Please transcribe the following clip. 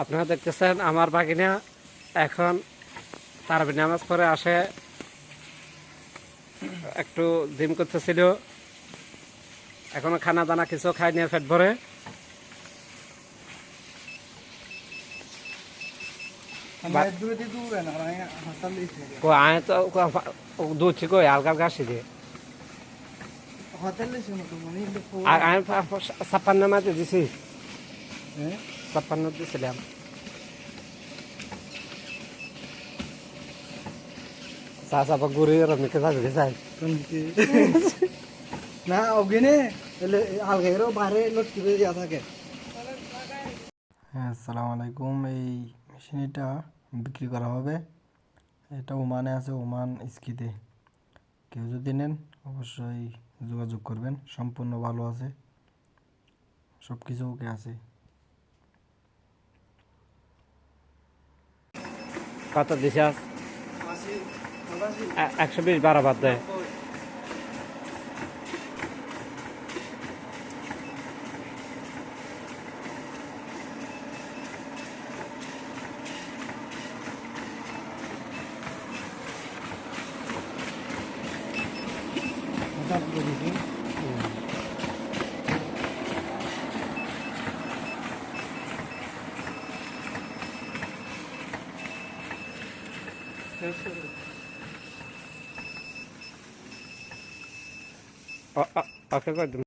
আপনারা দেখতেছেন আমার বাগিনা এখন তার নামাজ পরে আসে। একটু জিম করতেছিল। এখনও খানা দানা কিছু খাই নিয়ে ফেট ভরে। দুধ হালকা হালকা ছাপ্পান্ন মাঝে দিছি। ছাপ্পান্ন চাপা গুড়ি রমিকে যাবে যাই না ওগিনে বাইরে থাকে। হ্যাঁ আসসালামু আলাইকুম এই মেশিনটা বিক্রি করা হবে। এটা ওমানে আছে ওমান ইস্কিতে কেউ যদি নেন অবশ্যই যোগাযোগ করবেন। সম্পূর্ণ ভালো আছে। সব কিছু ওকে আছে। কত দিছে একশো বিশ বারো বাদ দেয় ওকে করে দিন